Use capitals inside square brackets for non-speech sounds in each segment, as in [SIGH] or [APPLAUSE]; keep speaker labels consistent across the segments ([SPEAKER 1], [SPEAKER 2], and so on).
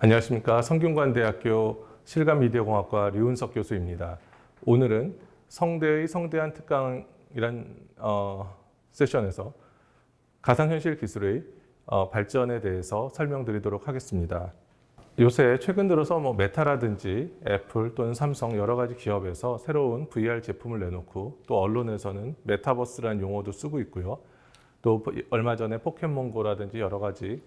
[SPEAKER 1] 안녕하십니까. 성균관대학교 실감미디어공학과 류은석 교수입니다. 오늘은 성대의 성대한 특강이란 어, 세션에서 가상현실 기술의 어, 발전에 대해서 설명드리도록 하겠습니다. 요새 최근 들어서 뭐 메타라든지 애플 또는 삼성 여러 가지 기업에서 새로운 VR 제품을 내놓고 또 언론에서는 메타버스라는 용어도 쓰고 있고요. 또 얼마 전에 포켓몬고라든지 여러 가지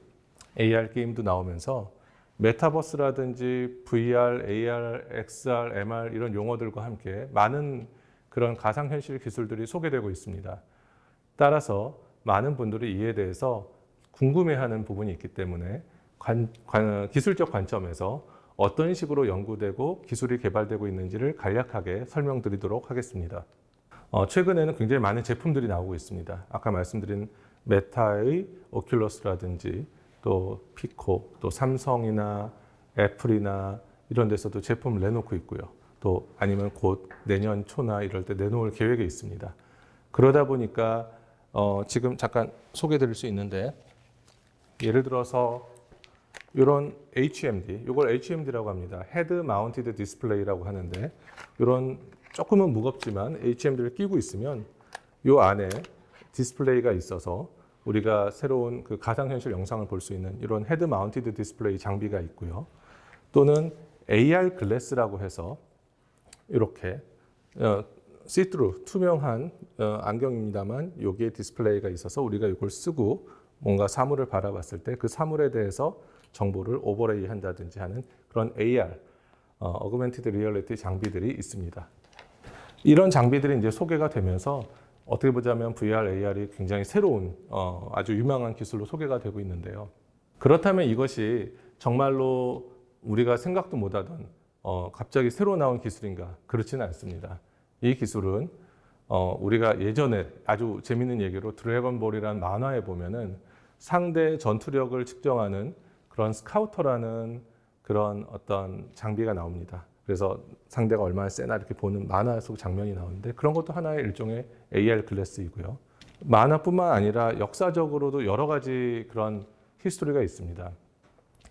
[SPEAKER 1] AR 게임도 나오면서 메타버스라든지 VR, AR, XR, MR 이런 용어들과 함께 많은 그런 가상현실 기술들이 소개되고 있습니다. 따라서 많은 분들이 이에 대해서 궁금해하는 부분이 있기 때문에 관, 관, 기술적 관점에서 어떤 식으로 연구되고 기술이 개발되고 있는지를 간략하게 설명드리도록 하겠습니다. 어, 최근에는 굉장히 많은 제품들이 나오고 있습니다. 아까 말씀드린 메타의 오큘러스라든지 또 피코, 또 삼성이나 애플이나 이런 데서도 제품을 내놓고 있고요. 또 아니면 곧 내년 초나 이럴 때 내놓을 계획이 있습니다. 그러다 보니까 어, 지금 잠깐 소개 드릴 수 있는데 예를 들어서 이런 HMD, 이걸 HMD라고 합니다. 헤드 마운티드 디스플레이라고 하는데 이런 조금은 무겁지만 HMD를 끼고 있으면 이 안에 디스플레이가 있어서 우리가 새로운 그 가상현실 영상을 볼 수 있는 이런 헤드 마운티드 디스플레이 장비가 있고요. 또는 AR 글래스라고 해서 이렇게 어, 시트루 투명한 어, 안경입니다만 여기에 디스플레이가 있어서 우리가 이걸 쓰고 뭔가 사물을 바라봤을 때 그 사물에 대해서 정보를 오버레이 한다든지 하는 그런 AR 어, 어그멘티드 리얼리티 장비들이 있습니다. 이런 장비들이 이제 소개가 되면서 어떻게 보자면 VR, AR이 굉장히 새로운 어, 아주 유망한 기술로 소개가 되고 있는데요. 그렇다면 이것이 정말로 우리가 생각도 못하던 어, 갑자기 새로 나온 기술인가? 그렇지는 않습니다. 이 기술은 어, 우리가 예전에 아주 재밌는 얘기로 드래곤볼이라는 만화에 보면은 상대 전투력을 측정하는 그런 스카우터라는 그런 어떤 장비가 나옵니다. 그래서 상대가 얼마나 세나 이렇게 보는 만화 속 장면이 나오는데 그런 것도 하나의 일종의 AR 글래스이고요. 만화뿐만 아니라 역사적으로도 여러 가지 그런 히스토리가 있습니다.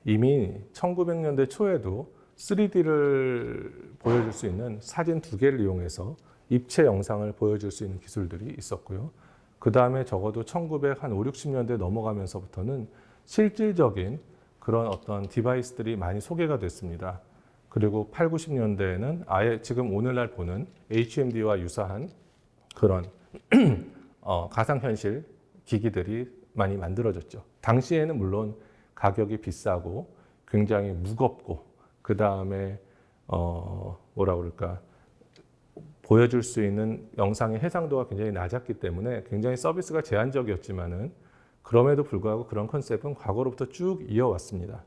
[SPEAKER 1] 이미 1900년대 초에도 3D를 보여줄 수 있는 사진 두 개를 이용해서 입체 영상을 보여줄 수 있는 기술들이 있었고요. 그 다음에 적어도 1900, 한 5, 60년대 넘어가면서부터는 실질적인 그런 어떤 디바이스들이 많이 소개가 됐습니다. 그리고 8, 90년대에는 아예 지금 오늘날 보는 HMD와 유사한 그런 [CLEARS THROAT] 어, 가상현실 기기들이 많이 만들어졌죠. 당시에는 물론 가격이 비싸고 굉장히 무겁고 그 다음에 어, 뭐라 그럴까 보여줄 수 있는 영상의 해상도가 굉장히 낮았기 때문에 굉장히 서비스가 제한적이었지만은 그럼에도 불구하고 그런 컨셉은 과거로부터 쭉 이어왔습니다.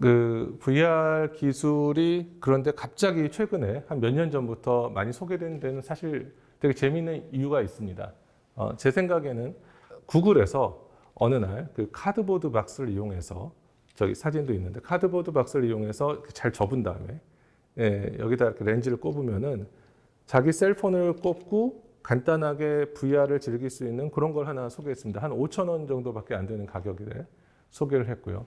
[SPEAKER 1] 그 VR 기술이 그런데 갑자기 최근에 한 몇 년 전부터 많이 소개된 데는 사실 되게 재미있는 이유가 있습니다. 어, 제 생각에는 구글에서 어느 날 그 카드보드 박스를 이용해서 저기 사진도 있는데 카드보드 박스를 이용해서 잘 접은 다음에 예, 여기다 이렇게 렌즈를 꼽으면은 자기 셀폰을 꼽고 간단하게 VR을 즐길 수 있는 그런 걸 하나 소개했습니다. 한 5천 원 정도밖에 안 되는 가격에 소개를 했고요.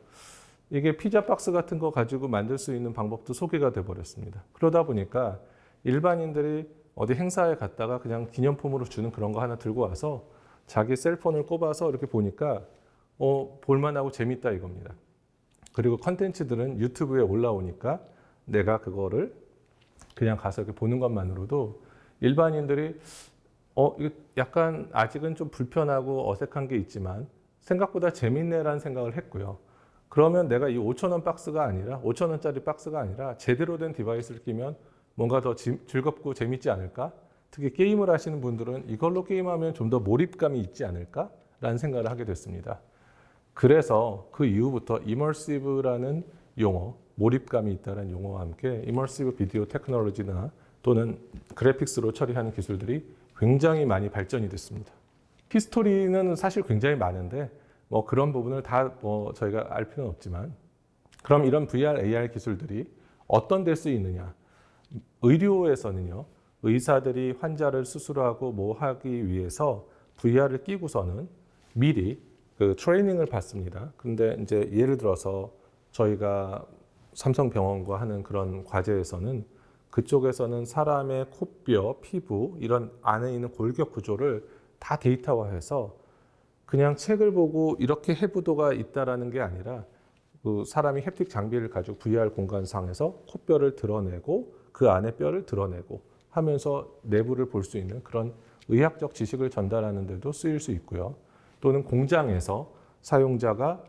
[SPEAKER 1] 이게 피자 박스 같은 거 가지고 만들 수 있는 방법도 소개가 돼 버렸습니다. 그러다 보니까 일반인들이 어디 행사에 갔다가 그냥 기념품으로 주는 그런 거 하나 들고 와서 자기 셀폰을 꼽아서 이렇게 보니까 어, 볼만하고 재밌다 이겁니다. 그리고 컨텐츠들은 유튜브에 올라오니까 내가 그거를 그냥 가서 이렇게 보는 것만으로도 일반인들이 어, 약간 아직은 좀 불편하고 어색한 게 있지만 생각보다 재밌네라는 생각을 했고요. 그러면 내가 이 5천 원 박스가 아니라 5천 원짜리 박스가 아니라 제대로 된 디바이스를 끼면 뭔가 더 지, 즐겁고 재밌지 않을까? 특히 게임을 하시는 분들은 이걸로 게임하면 좀 더 몰입감이 있지 않을까 라는 생각을 하게 됐습니다. 그래서 그 이후부터 이머시브라는 용어, 몰입감이 있다는 용어와 함께 이머시브 비디오 테크놀로지나 또는 그래픽스로 처리하는 기술들이 굉장히 많이 발전이 됐습니다. 히스토리는 사실 굉장히 많은데 뭐 그런 부분을 다 뭐 저희가 알 필요는 없지만 그럼 이런 VR, AR 기술들이 어떤 데 쓰이느냐? 의료에서는요. 의사들이 환자를 수술하고 뭐 하기 위해서 VR을 끼고서는 미리 그 트레이닝을 받습니다. 근데 이제 예를 들어서 저희가 삼성병원과 하는 그런 과제에서는 그쪽에서는 사람의 코뼈, 피부 이런 안에 있는 골격 구조를 다 데이터화해서 그냥 책을 보고 이렇게 해부도가 있다라는 게 아니라 그 사람이 햅틱 장비를 가지고 VR 공간상에서 코뼈를 드러내고 그 안에 뼈를 드러내고 하면서 내부를 볼 수 있는 그런 의학적 지식을 전달하는 데도 쓰일 수 있고요. 또는 공장에서 사용자가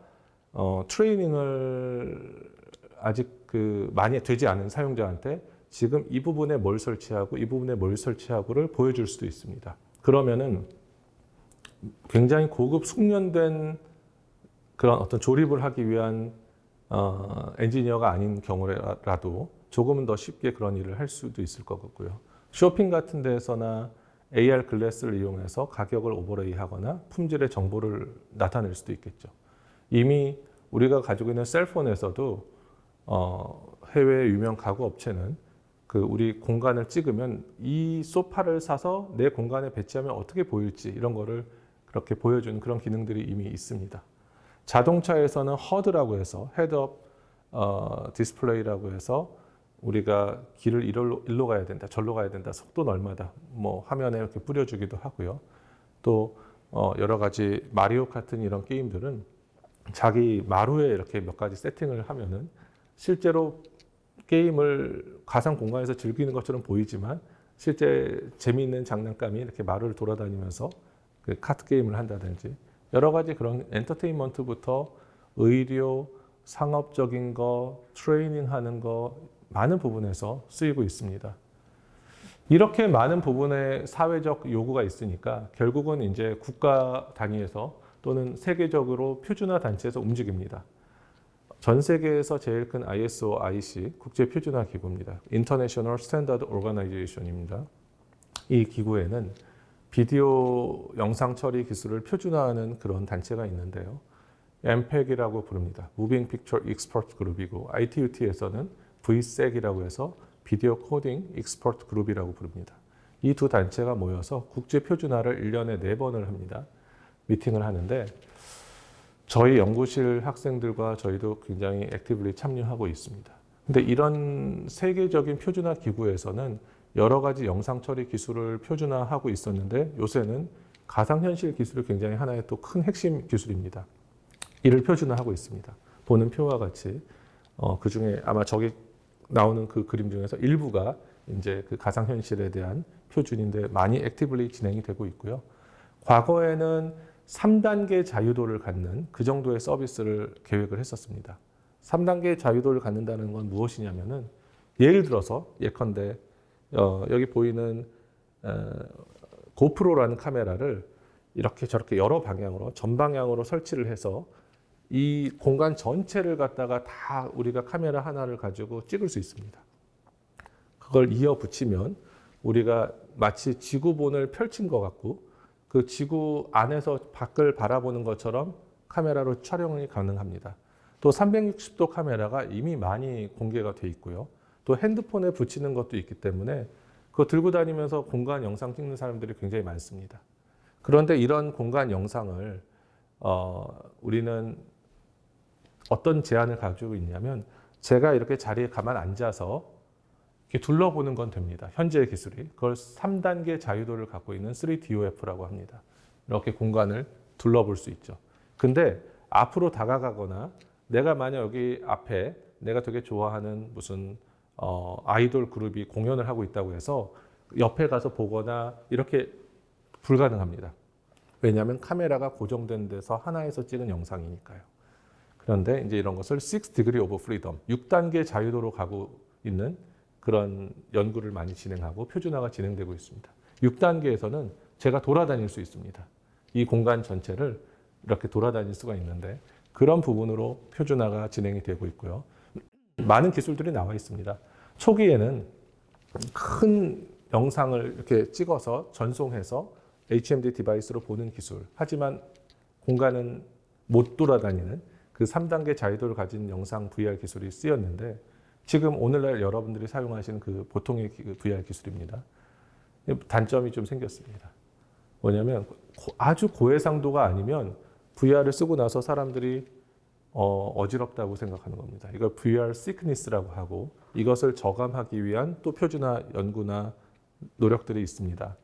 [SPEAKER 1] 어, 트레이닝을 아직 그 많이 되지 않은 사용자한테 지금 이 부분에 뭘 설치하고 이 부분에 뭘 설치하고를 보여줄 수도 있습니다. 그러면은 굉장히 고급 숙련된 그런 어떤 조립을 하기 위한 어, 엔지니어가 아닌 경우라도 조금은 더 쉽게 그런 일을 할 수도 있을 것 같고요. 쇼핑 같은 데에서나 AR 글래스를 이용해서 가격을 오버레이 하거나 품질의 정보를 나타낼 수도 있겠죠. 이미 우리가 가지고 있는 셀폰에서도 어, 해외 유명 가구 업체는 그 우리 공간을 찍으면 이 소파를 사서 내 공간에 배치하면 어떻게 보일지 이런 거를 그렇게 보여주는 그런 기능들이 이미 있습니다. 자동차에서는 허드라고 해서 헤드업 어, 디스플레이라고 해서 우리가 길을 이리로, 일로 가야 된다, 절로 가야 된다, 속도는 얼마다, 뭐 화면에 이렇게 뿌려주기도 하고요. 또 어, 여러 가지 마리오 같은 이런 게임들은 자기 마루에 이렇게 몇 가지 세팅을 하면은 실제로 게임을 가상 공간에서 즐기는 것처럼 보이지만 실제 재미있는 장난감이 이렇게 마루를 돌아다니면서 그 카트 게임을 한다든지 여러 가지 그런 엔터테인먼트부터 의료, 상업적인 거, 트레이닝 하는 거 많은 부분에서 쓰이고 있습니다. 이렇게 많은 부분에 사회적 요구가 있으니까 결국은 이제 국가 단위에서 또는 세계적으로 표준화 단체에서 움직입니다. 전 세계에서 제일 큰 ISO, IC 국제 표준화 기구입니다. International Standard Organization입니다. 이 기구에는 비디오 영상 처리 기술을 표준화하는 그런 단체가 있는데요. MPEG이라고 부릅니다. Moving Picture Expert Group이고 ITUT에서는 VSEC이라고 해서 비디오 코딩 익스퍼트 그룹이라고 부릅니다. 이 두 단체가 모여서 국제 표준화를 1년에 4번을 합니다. 미팅을 하는데 저희 연구실 학생들과 저희도 굉장히 액티브리 참여하고 있습니다. 근데 이런 세계적인 표준화 기구에서는 여러 가지 영상 처리 기술을 표준화하고 있었는데 요새는 가상현실 기술이 굉장히 하나의 또 큰 핵심 기술입니다. 이를 표준화하고 있습니다. 보는 표와 같이 어, 그 중에 아마 저기 나오는 그 그림 중에서 일부가 이제 그 가상현실에 대한 표준인데 많이 액티브리 진행이 되고 있고요. 과거에는 3단계 자유도를 갖는 그 정도의 서비스를 계획을 했었습니다. 3단계 자유도를 갖는다는 건 무엇이냐면은 예를 들어서 예컨대 어, 여기 보이는 어, 고프로라는 카메라를 이렇게 저렇게 여러 방향으로 전방향으로 설치를 해서 이 공간 전체를 갖다가 다 우리가 카메라 하나를 가지고 찍을 수 있습니다. 그걸 이어 붙이면 우리가 마치 지구본을 펼친 것 같고 그 지구 안에서 밖을 바라보는 것처럼 카메라로 촬영이 가능합니다. 또 360도 카메라가 이미 많이 공개가 돼 있고요. 또 핸드폰에 붙이는 것도 있기 때문에 그거 들고 다니면서 공간 영상 찍는 사람들이 굉장히 많습니다. 그런데 이런 공간 영상을 어, 우리는 어떤 제안을 가지고 있냐면 제가 이렇게 자리에 가만 앉아서 이렇게 둘러보는 건 됩니다. 현재의 기술이. 그걸 3단계 자유도를 갖고 있는 3DOF라고 합니다. 이렇게 공간을 둘러볼 수 있죠. 근데 앞으로 다가가거나 내가 만약 여기 앞에 내가 되게 좋아하는 무슨 어, 아이돌 그룹이 공연을 하고 있다고 해서 옆에 가서 보거나 이렇게 불가능합니다. 왜냐하면 카메라가 고정된 데서 하나에서 찍은 영상이니까요. 그런데 이제 이런 것을 6 degree of freedom, 6단계 자유도로 가고 있는 그런 연구를 많이 진행하고 표준화가 진행되고 있습니다. 6단계에서는 제가 돌아다닐 수 있습니다. 이 공간 전체를 이렇게 돌아다닐 수가 있는데 그런 부분으로 표준화가 진행이 되고 있고요. 많은 기술들이 나와 있습니다. 초기에는 큰 영상을 이렇게 찍어서 전송해서 HMD 디바이스로 보는 기술. 하지만 공간은 못 돌아다니는 그 3단계 자유도를 가진 영상 VR 기술이 쓰였는데 지금 오늘날 여러분들이 사용하시는 그 보통의 VR 기술입니다. 단점이 좀 생겼습니다. 뭐냐면 아주 고해상도가 아니면 VR을 쓰고 나서 사람들이 어, 어지럽다고 생각하는 겁니다. 이걸 VR sickness라고 하고 이것을 저감하기 위한 또 표준화 연구나 노력들이 있습니다.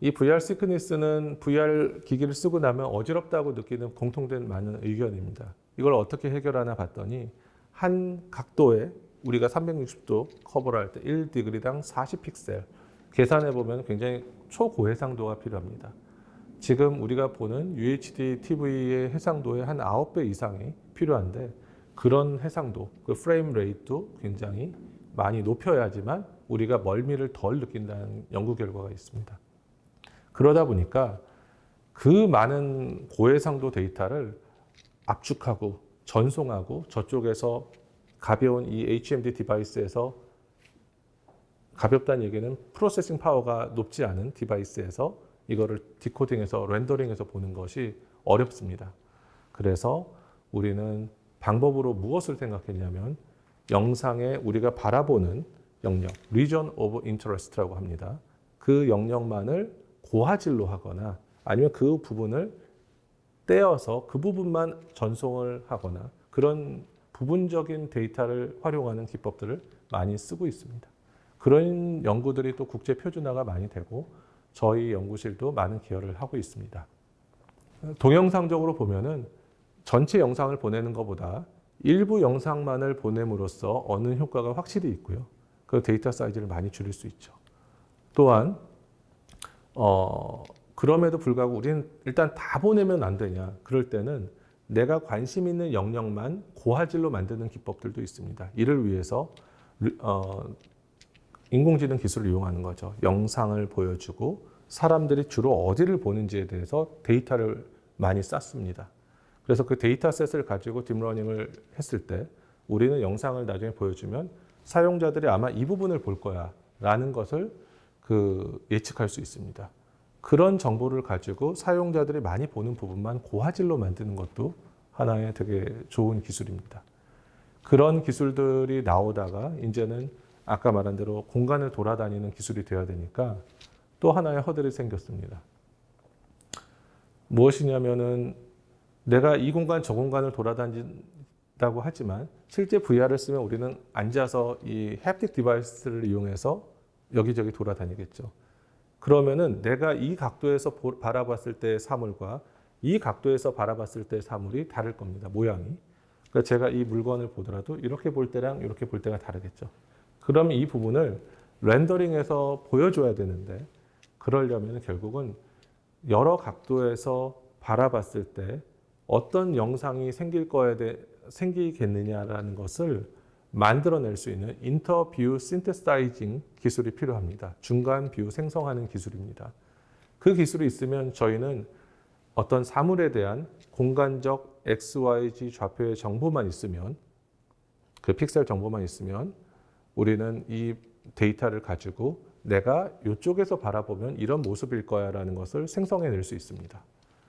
[SPEAKER 1] 이 VR sickness는 VR 기기를 쓰고 나면 어지럽다고 느끼는 공통된 많은 의견입니다. 이걸 어떻게 해결하나 봤더니 한 각도에 우리가 360도 커버를 할 때 1디그리당 40픽셀 계산해 보면 굉장히 초고해상도가 필요합니다. 지금 우리가 보는 UHD TV의 해상도의 한 9배 이상이 필요한데 그런 해상도, 그 프레임 레이트도 굉장히 많이 높여야지만 우리가 멀미를 덜 느낀다는 연구 결과가 있습니다. 그러다 보니까 그 많은 고해상도 데이터를 압축하고 전송하고 저쪽에서 가벼운 이 HMD 디바이스에서 가볍다는 얘기는 프로세싱 파워가 높지 않은 디바이스에서 이거를 디코딩해서 렌더링해서 보는 것이 어렵습니다. 그래서 우리는 방법으로 무엇을 생각했냐면 영상에 우리가 바라보는 영역, region of interest라고 합니다. 그 영역만을 고화질로 하거나 아니면 그 부분을 떼어서 그 부분만 전송을 하거나 그런 부분적인 데이터를 활용하는 기법들을 많이 쓰고 있습니다. 그런 연구들이 또 국제 표준화가 많이 되고 저희 연구실도 많은 기여를 하고 있습니다. 동영상적으로 보면은 전체 영상을 보내는 것보다 일부 영상만을 보냄으로써 얻는 효과가 확실히 있고요. 그 데이터 사이즈를 많이 줄일 수 있죠. 또한 어, 그럼에도 불구하고 우리는 일단 다 보내면 안 되냐. 그럴 때는 내가 관심 있는 영역만 고화질로 만드는 기법들도 있습니다. 이를 위해서 어, 인공지능 기술을 이용하는 거죠. 영상을 보여주고 사람들이 주로 어디를 보는지에 대해서 데이터를 많이 쌓습니다. 그래서 그 데이터셋을 가지고 딥러닝을 했을 때 우리는 영상을 나중에 보여주면 사용자들이 아마 이 부분을 볼 거야 라는 것을 그 예측할 수 있습니다. 그런 정보를 가지고 사용자들이 많이 보는 부분만 고화질로 만드는 것도 하나의 되게 좋은 기술입니다. 그런 기술들이 나오다가 이제는 아까 말한 대로 공간을 돌아다니는 기술이 되어야 되니까 또 하나의 허들이 생겼습니다. 무엇이냐면은 내가 이 공간 저 공간을 돌아다닌다고 하지만 실제 VR을 쓰면 우리는 앉아서 이 햅틱 디바이스를 이용해서 여기저기 돌아다니겠죠. 그러면은 내가 이 각도에서 보- 바라봤을 때 사물과 이 각도에서 바라봤을 때 사물이 다를 겁니다. 모양이. 그러니까 제가 이 물건을 보더라도 이렇게 볼 때랑 이렇게 볼 때가 다르겠죠. 그러면 이 부분을 렌더링해서 보여줘야 되는데 그러려면 결국은 여러 각도에서 바라봤을 때 어떤 영상이 생길 거에 대해 생기겠느냐라는 것을 만들어낼 수 있는 인터 뷰 신테사이징 기술이 필요합니다. 중간 뷰 생성하는 기술입니다. 그 기술이 있으면 저희는 어떤 사물에 대한 공간적 XYZ 좌표의 정보만 있으면 그 픽셀 정보만 있으면 우리는 이 데이터를 가지고 내가 이쪽에서 바라보면 이런 모습일 거야라는 것을 생성해낼 수 있습니다.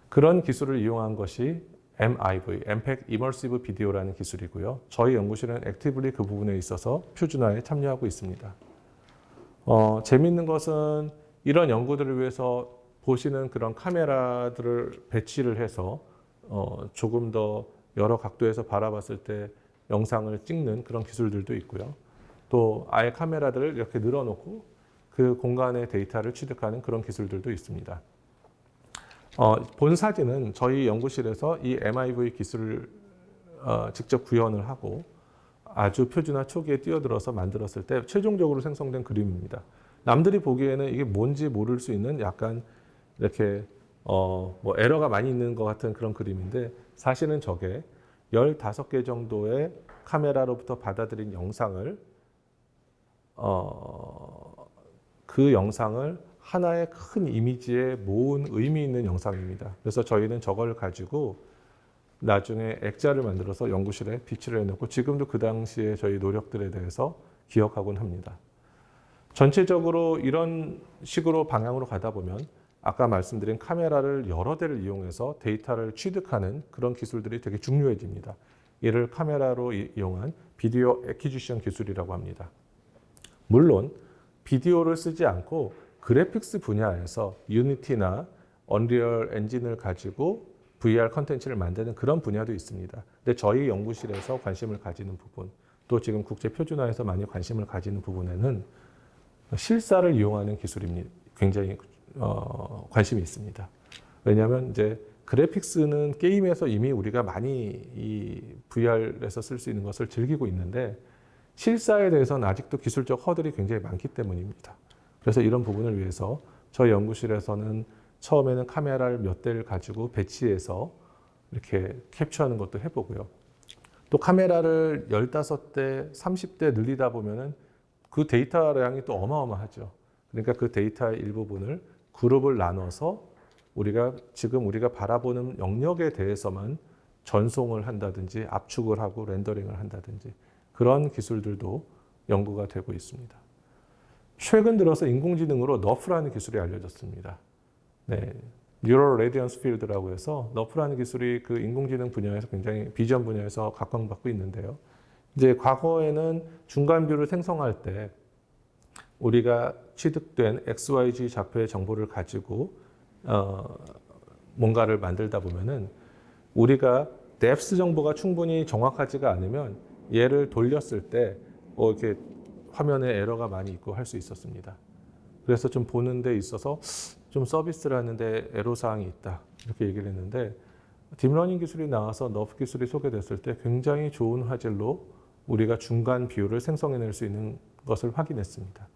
[SPEAKER 1] 그런 기술을 이용한 것이 MIV, MPEG Immersive Video라는 기술이고요. 저희 연구실은 액티브리 그 부분에 있어서 표준화에 참여하고 있습니다. 어, 재밌는 것은 이런 연구들을 위해서 보시는 그런 카메라들을 배치를 해서 어, 조금 더 여러 각도에서 바라봤을 때 영상을 찍는 그런 기술들도 있고요. 또 아예 카메라들을 이렇게 늘어놓고 그 공간의 데이터를 취득하는 그런 기술들도 있습니다. 어, 본 사진은 저희 연구실에서 이 MIV 기술을 어, 직접 구현을 하고 아주 표준화 초기에 뛰어들어서 만들었을 때 최종적으로 생성된 그림입니다. 남들이 보기에는 이게 뭔지 모를 수 있는 약간 이렇게 어, 뭐 에러가 많이 있는 것 같은 그런 그림인데 사실은 저게 15개 정도의 카메라로부터 받아들인 영상을 어, 그 영상을 하나의 큰 이미지에 모은 의미 있는 영상입니다. 그래서 저희는 저걸 가지고 나중에 액자를 만들어서 연구실에 비치를 해놓고 지금도 그 당시에 저희 노력들에 대해서 기억하곤 합니다. 전체적으로 이런 식으로 방향으로 가다 보면 아까 말씀드린 카메라를 여러 대를 이용해서 데이터를 취득하는 그런 기술들이 되게 중요해집니다. 이를 카메라로 이- 이용한 비디오 에퀴지션 기술이라고 합니다. 물론 비디오를 쓰지 않고 그래픽스 분야에서 유니티나 언리얼 엔진을 가지고 VR 컨텐츠를 만드는 그런 분야도 있습니다. 근데 저희 연구실에서 관심을 가지는 부분, 또 지금 국제 표준화에서 많이 관심을 가지는 부분에는 실사를 이용하는 기술입니다. 굉장히 어, 관심이 있습니다. 왜냐하면 이제 그래픽스는 게임에서 이미 우리가 많이 이 VR에서 쓸 수 있는 것을 즐기고 있는데 실사에 대해서는 아직도 기술적 허들이 굉장히 많기 때문입니다. 그래서 이런 부분을 위해서 저희 연구실에서는 처음에는 카메라를 몇 대를 가지고 배치해서 이렇게 캡처하는 것도 해보고요. 또 카메라를 15대, 30대 늘리다 보면은 그 데이터량이 또 어마어마하죠. 그러니까 그 데이터의 일부분을 그룹을 나눠서 우리가 지금 우리가 바라보는 영역에 대해서만 전송을 한다든지 압축을 하고 렌더링을 한다든지 그런 기술들도 연구가 되고 있습니다. 최근 들어서 인공지능으로 너프라는 기술이 알려졌습니다. 네. 뉴럴 레디언스 필드라고 해서 너프라는 기술이 그 인공지능 분야에서 굉장히 비전 분야에서 각광받고 있는데요. 이제 과거에는 중간뷰를 생성할 때 우리가 취득된 XYZ 좌표의 정보를 가지고 어, 뭔가를 만들다 보면은 우리가 뎁스 정보가 충분히 정확하지가 않으면 얘를 돌렸을 때 어, 이렇게 화면에 에러가 많이 있고 할 수 있었습니다. 그래서 좀 보는 데 있어서 좀 서비스를 하는데 애로 사항이 있다 이렇게 얘기를 했는데 딥러닝 기술이 나와서 너프 기술이 소개됐을 때 굉장히 좋은 화질로 우리가 중간 비율을 생성해낼 수 있는 것을 확인했습니다.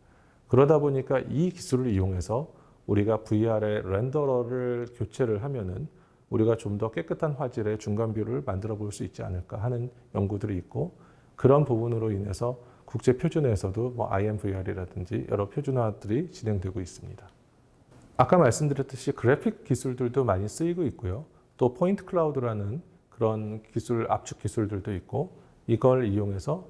[SPEAKER 1] 그러다 보니까 이 기술을 이용해서 우리가 VR의 렌더러를 교체를 하면은 우리가 좀 더 깨끗한 화질의 중간 뷰를 만들어 볼 수 있지 않을까 하는 연구들이 있고 그런 부분으로 인해서 국제 표준에서도 뭐 IMVR이라든지 여러 표준화들이 진행되고 있습니다. 아까 말씀드렸듯이 그래픽 기술들도 많이 쓰이고 있고요. 또 포인트 클라우드라는 그런 기술 압축 기술들도 있고 이걸 이용해서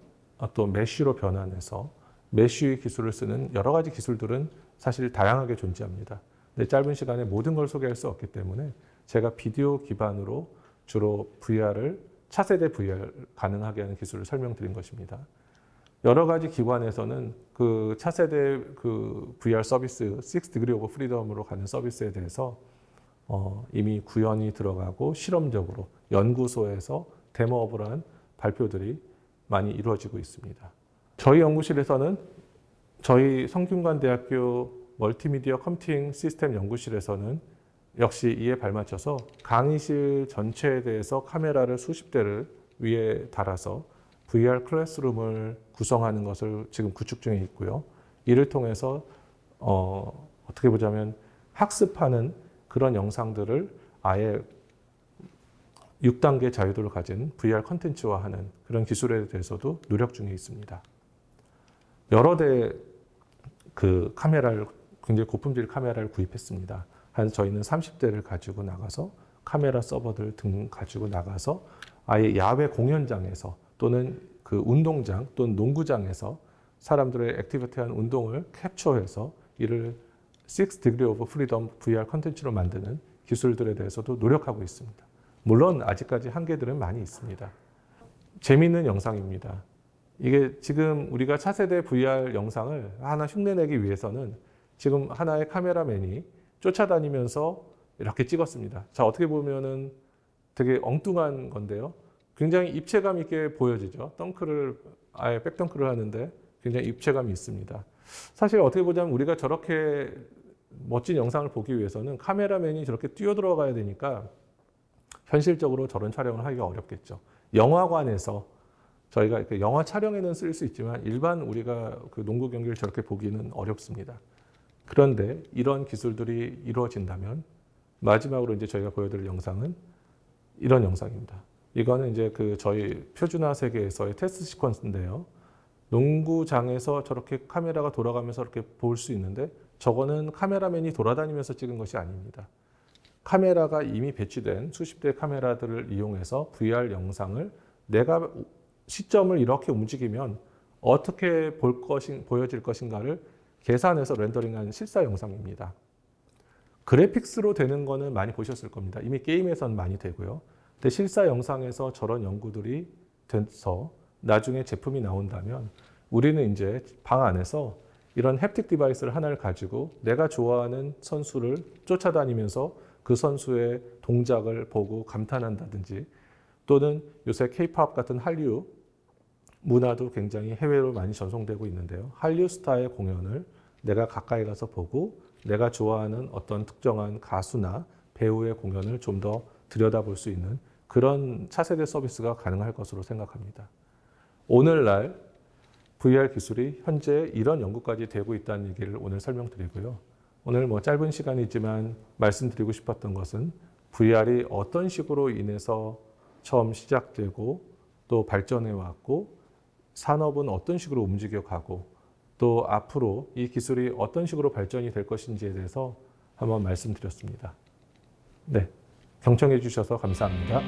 [SPEAKER 1] 또 메쉬로 변환해서 메쉬 기술을 쓰는 여러 가지 기술들은 사실 다양하게 존재합니다. 근데 짧은 시간에 모든 걸 소개할 수 없기 때문에 제가 비디오 기반으로 주로 VR을 차세대 VR 가능하게 하는 기술을 설명드린 것입니다. 여러 가지 기관에서는 그 차세대 그 VR 서비스 6 degree of freedom으로 가는 서비스에 대해서 어, 이미 구현이 들어가고 실험적으로 연구소에서 데모업을 한 발표들이 많이 이루어지고 있습니다. 저희 연구실에서는 저희 성균관대학교 멀티미디어 컴퓨팅 시스템 연구실에서는 역시 이에 발맞춰서 강의실 전체에 대해서 카메라를 수십 대를 위에 달아서 VR 클래스룸을 구성하는 것을 지금 구축 중에 있고요. 이를 통해서 어, 어떻게 보자면 학습하는 그런 영상들을 아예 6단계 자유도를 가진 VR 컨텐츠화하는 그런 기술에 대해서도 노력 중에 있습니다. 여러 대그 카메라를 굉장히 고품질 카메라를 구입했습니다. 한 저희는 30대를 가지고 나가서 카메라 서버들 등 가지고 나가서 아예 야외 공연장에서 또는 그 운동장 또는 농구장에서 사람들의 액티비티한 운동을 캡처해서 이를 6 degree of freedom VR 컨텐츠로 만드는 기술들에 대해서도 노력하고 있습니다. 물론 아직까지 한계들은 많이 있습니다. 재미있는 영상입니다. 이게 지금 우리가 차세대 VR 영상을 하나 흉내내기 위해서는 지금 하나의 카메라맨이 쫓아다니면서 이렇게 찍었습니다. 자, 어떻게 보면은 되게 엉뚱한 건데요. 굉장히 입체감 있게 보여지죠. 덩크를 아예 백덩크를 하는데 굉장히 입체감이 있습니다. 사실 어떻게 보자면 우리가 저렇게 멋진 영상을 보기 위해서는 카메라맨이 저렇게 뛰어들어가야 되니까 현실적으로 저런 촬영을 하기가 어렵겠죠. 영화관에서 저희가 영화 촬영에는 쓸 수 있지만 일반 우리가 그 농구 경기를 저렇게 보기는 어렵습니다. 그런데 이런 기술들이 이루어진다면 마지막으로 이제 저희가 보여드릴 영상은 이런 영상입니다. 이거는 이제 그 저희 표준화 세계에서의 테스트 시퀀스인데요. 농구장에서 저렇게 카메라가 돌아가면서 이렇게 볼 수 있는데 저거는 카메라맨이 돌아다니면서 찍은 것이 아닙니다. 카메라가 이미 배치된 수십 대의 카메라들을 이용해서 VR 영상을 내가 시점을 이렇게 움직이면 어떻게 볼 것인, 보여질 것인가를 계산해서 렌더링한 실사 영상입니다. 그래픽스로 되는 거는 많이 보셨을 겁니다. 이미 게임에선 많이 되고요. 근데 실사 영상에서 저런 연구들이 돼서 나중에 제품이 나온다면 우리는 이제 방 안에서 이런 햅틱 디바이스를 하나를 가지고 내가 좋아하는 선수를 쫓아다니면서 그 선수의 동작을 보고 감탄한다든지 또는 요새 케이팝 같은 한류 문화도 굉장히 해외로 많이 전송되고 있는데요. 한류 스타의 공연을 내가 가까이 가서 보고 내가 좋아하는 어떤 특정한 가수나 배우의 공연을 좀 더 들여다볼 수 있는 그런 차세대 서비스가 가능할 것으로 생각합니다. 오늘날 VR 기술이 현재 이런 연구까지 되고 있다는 얘기를 오늘 설명드리고요. 오늘 뭐 짧은 시간이지만 말씀드리고 싶었던 것은 VR이 어떤 식으로 인해서 처음 시작되고 또 발전해 왔고 산업은 어떤 식으로 움직여 가고 또 앞으로 이 기술이 어떤 식으로 발전이 될 것인지에 대해서 한번 말씀드렸습니다. 네. 경청해 주셔서 감사합니다.